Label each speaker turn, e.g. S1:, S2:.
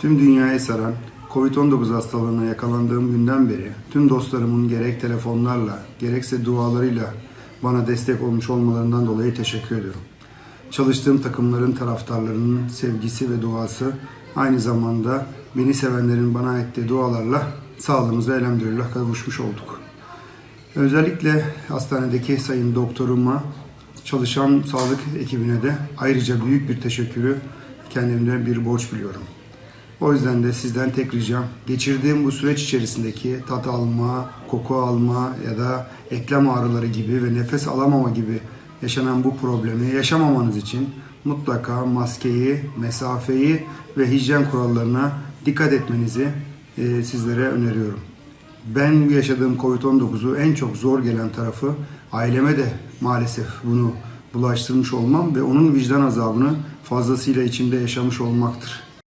S1: Tüm dünyayı saran Covid-19 hastalığına yakalandığım günden beri tüm dostlarımın gerek telefonlarla gerekse dualarıyla bana destek olmuş olmalarından dolayı teşekkür ediyorum. Çalıştığım takımların taraftarlarının sevgisi ve duası aynı zamanda beni sevenlerin bana ettiği dualarla sağlığımıza elhamdülillah kavuşmuş olduk. Özellikle hastanedeki sayın doktoruma, çalışan sağlık ekibine de ayrıca büyük bir teşekkürü kendimde bir borç biliyorum. O yüzden de sizden tek ricam geçirdiğim bu süreç içerisindeki tat alma, koku alma ya da eklem ağrıları gibi ve nefes alamama gibi yaşanan bu problemi yaşamamanız için mutlaka maskeyi, mesafeyi ve hijyen kurallarına dikkat etmenizi e, sizlere öneriyorum. Ben yaşadığım Covid-19'u en çok zor gelen tarafı aileme de maalesef bunu bulaştırmış olmam ve onun vicdan azabını fazlasıyla içimde yaşamış olmaktır.